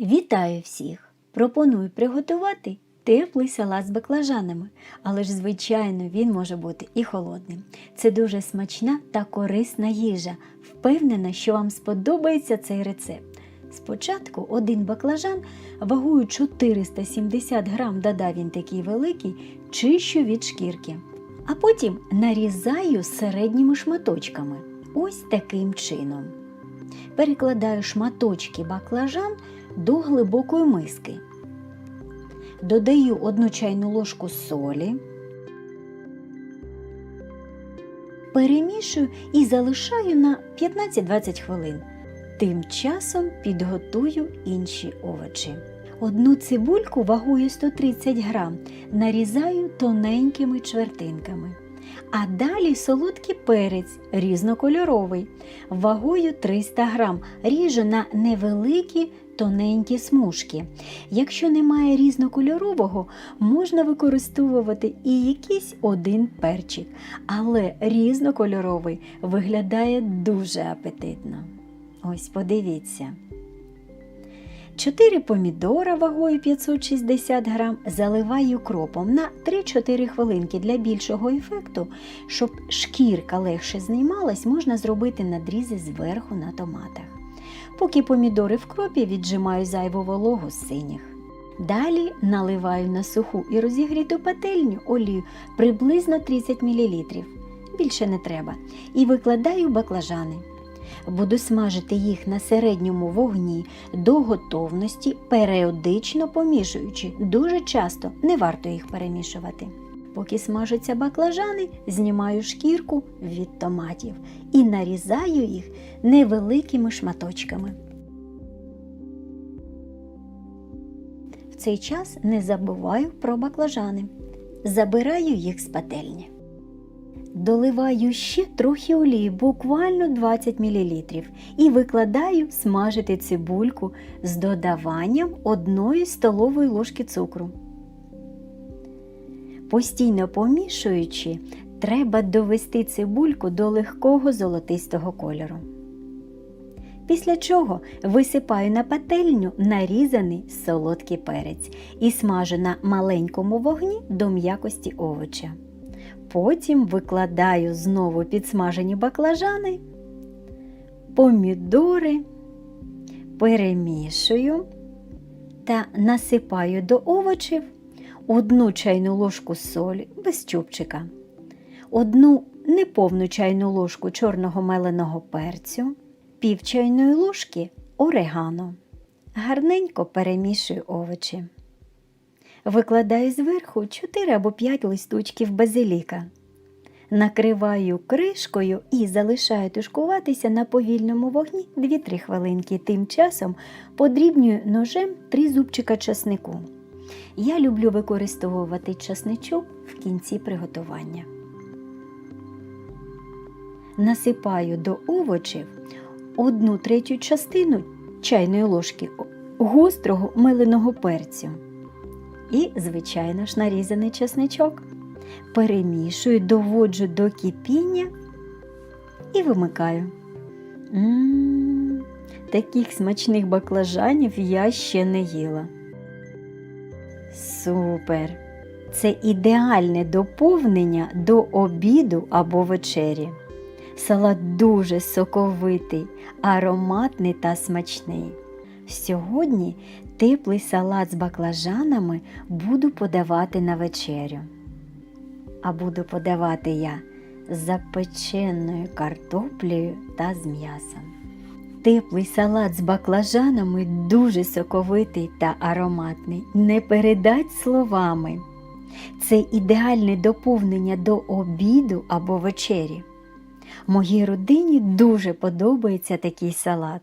Вітаю всіх! Пропоную приготувати теплий салат з баклажанами, але ж, звичайно, він може бути і холодним. Це дуже смачна та корисна їжа. Впевнена, що вам сподобається цей рецепт. Спочатку один баклажан вагою 470 грам, дада він такий великий, чищу від шкірки. А потім нарізаю середніми шматочками. Ось таким чином. Перекладаю шматочки баклажан до глибокої миски. Додаю одну чайну ложку солі, перемішую і залишаю на 15-20 хвилин. Тим часом підготую інші овочі. Одну цибульку вагою 130 грам нарізаю тоненькими чвертинками. А далі солодкий перець різнокольоровий, вагою 300 грам, ріжу на невеликі тоненькі смужки. Якщо немає різнокольорового, можна використовувати і якийсь один перчик, але різнокольоровий виглядає дуже апетитно. Ось подивіться. 4 помідора вагою 560 грам заливаю кропом на 3-4 хвилинки для більшого ефекту, щоб шкірка легше знімалась, можна зробити надрізи зверху на томатах. Поки помідори в кропі віджимаю зайву вологу з синіх. Далі наливаю на суху і розігріту пательню олію приблизно 30 мл. Більше не треба. І викладаю баклажани. Буду смажити їх на середньому вогні до готовності, періодично помішуючи. Дуже часто не варто їх перемішувати. Поки смажаться баклажани, знімаю шкірку від томатів і нарізаю їх невеликими шматочками. В цей час не забуваю про баклажани. Забираю їх з пательні. Доливаю ще трохи олії, буквально 20 мл, і викладаю смажити цибульку з додаванням одної столової ложки цукру. Постійно помішуючи, треба довести цибульку до легкого золотистого кольору. Після чого висипаю на пательню нарізаний солодкий перець і смажу на маленькому вогні до м'якості овоча. Потім викладаю знову підсмажені баклажани, помідори, перемішую та насипаю до овочів одну чайну ложку солі без чубчика, одну неповну чайну ложку чорного меленого перцю, пів чайної ложки орегано. Гарненько перемішую овочі. Викладаю зверху 4 або 5 листочків базиліка. Накриваю кришкою і залишаю тушкуватися на повільному вогні 2-3 хвилинки. Тим часом подрібнюю ножем 3 зубчика часнику. Я люблю використовувати часничок в кінці приготування. Насипаю до овочів 1 третю частину чайної ложки гострого миленого перцю і, звичайно ж, нарізаний чесничок. Перемішую, доводжу до кипіння і вимикаю. М-м, таких смачних баклажанів я ще не їла. Супер! Це ідеальне доповнення до обіду або вечері. Салат дуже соковитий, ароматний та смачний. Сьогодні теплий салат з баклажанами буду подавати на вечерю. А буду подавати я з запеченою картоплею та з м'ясом. Теплий салат з баклажанами дуже соковитий та ароматний. Не передать словами. Це ідеальне доповнення до обіду або вечері. Моїй родині дуже подобається такий салат.